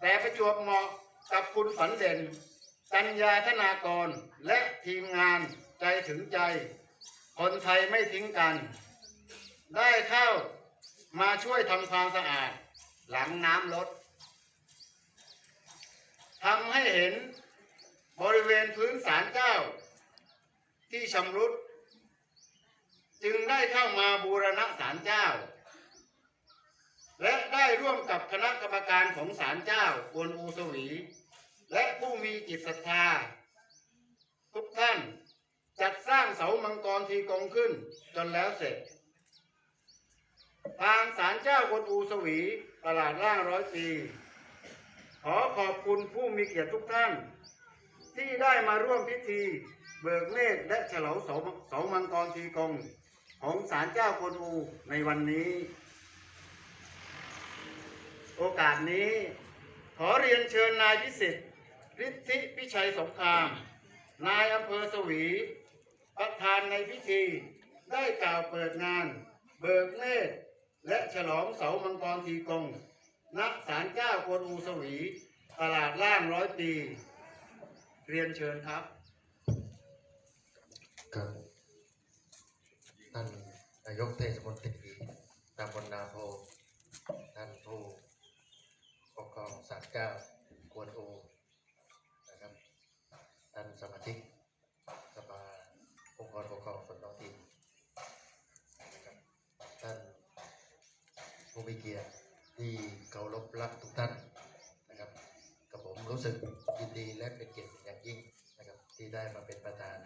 แต่ประจวบเหมาะกับคุณฝันเด่นกัญญาธนากร และทีมงานใจถึงใจ คนไทยไม่ทิ้งกัน ได้เข้ามาช่วยทำความสะอาด หลังน้ำลดทำให้เห็นบริเวณพื้นศาลเจ้า ที่ชำรุด จึงได้เข้ามาบูรณะศาลเจ้า ร่วมกับคณะกรรมการของศาลเจ้ากวนอูสวี และผู้มีจิตศรัทธา ทุกท่าน จัดสร้างเสามังกรทีกองขึ้นจนแล้วเสร็จ ทางศาลเจ้ากวนอูสวีตลาดล่างร้อยปี ขอขอบคุณผู้มีเกียรติทุกท่าน ที่ได้มาร่วมพิธีเบิกเนตรและเฉลาเสามังกรทีกองของศาลเจ้ากวนอูในวันนี้ โอกาสนี้ ขอเรียนเชิญนายพิสิทธิ์ฤทธิพิชัยสงคราม นายอำเภอสวี ประธานในพิธี ได้กล่าวเปิดงาน เบิกเนตรและฉลองเสามังกรทีกงณศาลเจ้ากวนอูสวี ตลาดล่างร้อยปี เรียนเชิญครับ ครับท่านนายกเทศมนตรีตำบลนาโพท่านผู้ ปกองศาลเจ้ากวนโอนะครับท่านสมาชิกสภาองค์กรปกครองส่วนท้องถิ่นนะครับท่านผู้มีเกียรติที่เคารพรักทุกท่านนะครับกับผมรู้สึกยินดีและเป็นเกียรติอย่างยิ่งนะครับที่ได้มาเป็นประธาน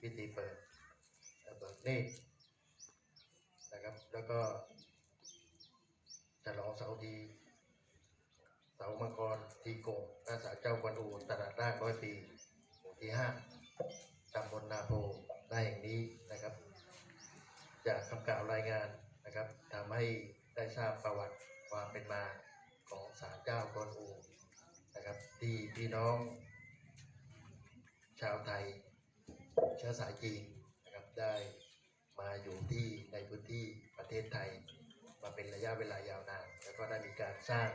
พิธีเปิดเบิกเนตรนะครับแล้วก็ฉลองเสาทีเสามังกรทีโกงหน้าศาลเจ้ากวนอูตลาดร่างร้อยปีหมู่ที่ห้าตำบลนาโพได้อย่างนี้นะครับ จากคำกล่าวรายงานนะครับทำให้ได้ทราบประวัติความเป็นมาของศาลเจ้ากวนอูนะครับที่พี่น้อง ชาวไทยเชื้อสายจีนนะครับได้มาอยู่ที่ในพื้นที่ประเทศไทย มาเป็นระยะเวลายาวนาน แล้วก็ได้มีการสร้าง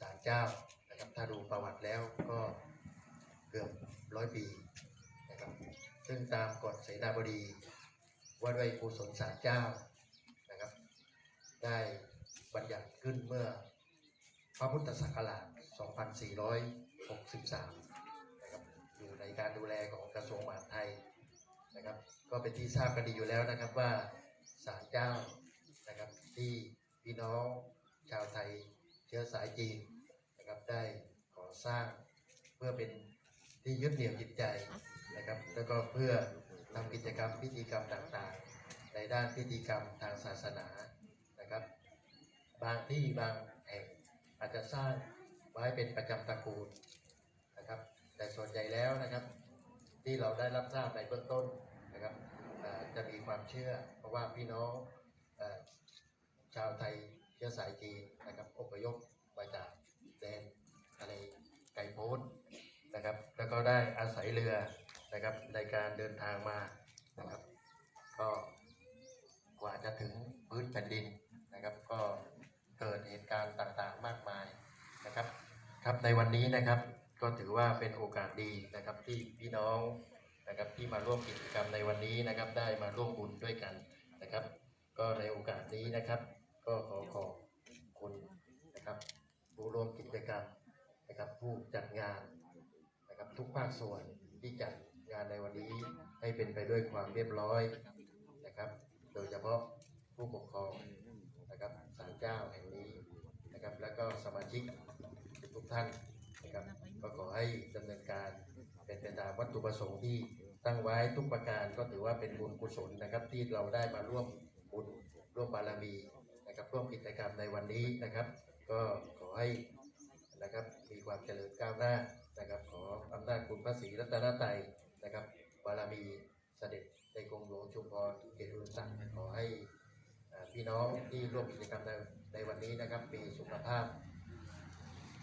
ศาลเจ้านะครับถ้าดูประวัติแล้วก็เกือบร้อยปีนะครับซึ่งตามกฎเสนาบดีว่าด้วยกุศลศาลเจ้านะครับ ได้บัญญัติขึ้นเมื่อพระพุทธศักราช 2463 นะครับ อยู่ในการดูแลของกระทรวงมหาดไทยนะครับ ก็เป็นที่ทราบกันดีอยู่แล้วนะครับว่าศาลเจ้านะครับที่พี่น้องชาวไทย ชื้อสายจีนนะครับได้ก่อสร้างเพื่อเป็นที่ยึดเหนี่ยวจิตใจนะครับแล้วก็เพื่อทำกิจกรรมพิธีกรรมต่างๆ ในด้านพิธีกรรมทางศาสนานะครับ บางที่บางแห่งอาจจะสร้างไว้เป็นประจำตระกูลนะครับ แต่ส่วนใหญ่แล้วนะครับ ที่เราได้รับทราบในเบื้องต้นนะครับจะมีความเชื่อ เพราะว่าพี่น้องอชาวไทย เชื้อสายจีนนะครับอพยพมาจากแดนทะเลไกลโพ้นนะครับ แล้วก็ได้อาศัยเรือนะครับในการเดินทางมานะครับ ก็กว่าจะถึงพื้นแผ่นดินนะครับ ก็เกิดเหตุการณ์ต่างๆมากมายนะครับครับในวันนี้นะครับก็ถือว่าเป็นโอกาสดีนะครับที่พี่น้องนะครับที่มาร่วมกิจกรรมในวันนี้นะครับ ได้มาร่วมบุญด้วยกันนะครับ ก็ในโอกาสนี้นะครับ ก็ขอขอบคุณนะครับผู้ร่วมกิจกรรมนะครับผู้จัดงานนะครับทุกภาคส่วนที่จัดงานในวันนี้ให้เป็นไปด้วยความเรียบร้อยนะครับ โดยเฉพาะผู้ปกครองนะครับศาลเจ้าแห่งนี้นะครับ แล้วก็สมาชิกทุกท่านนะครับก็ขอให้ดำเนินการเป็นไปตามวัตถุประสงค์ที่ตั้งไว้ทุกประการก็ถือว่าเป็นบุญกุศลนะครับ ที่เราได้มาร่วมบุญร่วมบารมี นะครับร่วมกิจกรรมในวันนี้นะครับ ก็ขอให้นะครับมีความเจริญก้าวหน้านะครับ ขออำนาจคุณพระศรีรัตนตรัยนะครับบารมีเสด็จในกรมหลวงชุมพรเกียรติรุ่นสังขอให้พี่น้องที่ร่วมกิจกรรมในในวันนี้นะครับ มีสุขภาพ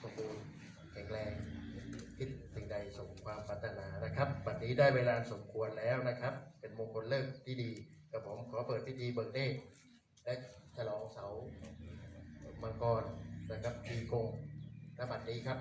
สมบูรณ์แข็งแรงคิดสิ่งใดสมความปรารถนานะครับบัดนี้ได้เวลาสมควรแล้วนะครับ เป็นมงคลเลิกที่ดีกับผมขอเปิดพิธีเบิกเนตร และฉลองเสามังกรนะครับทีกงณบัดนี้ครับ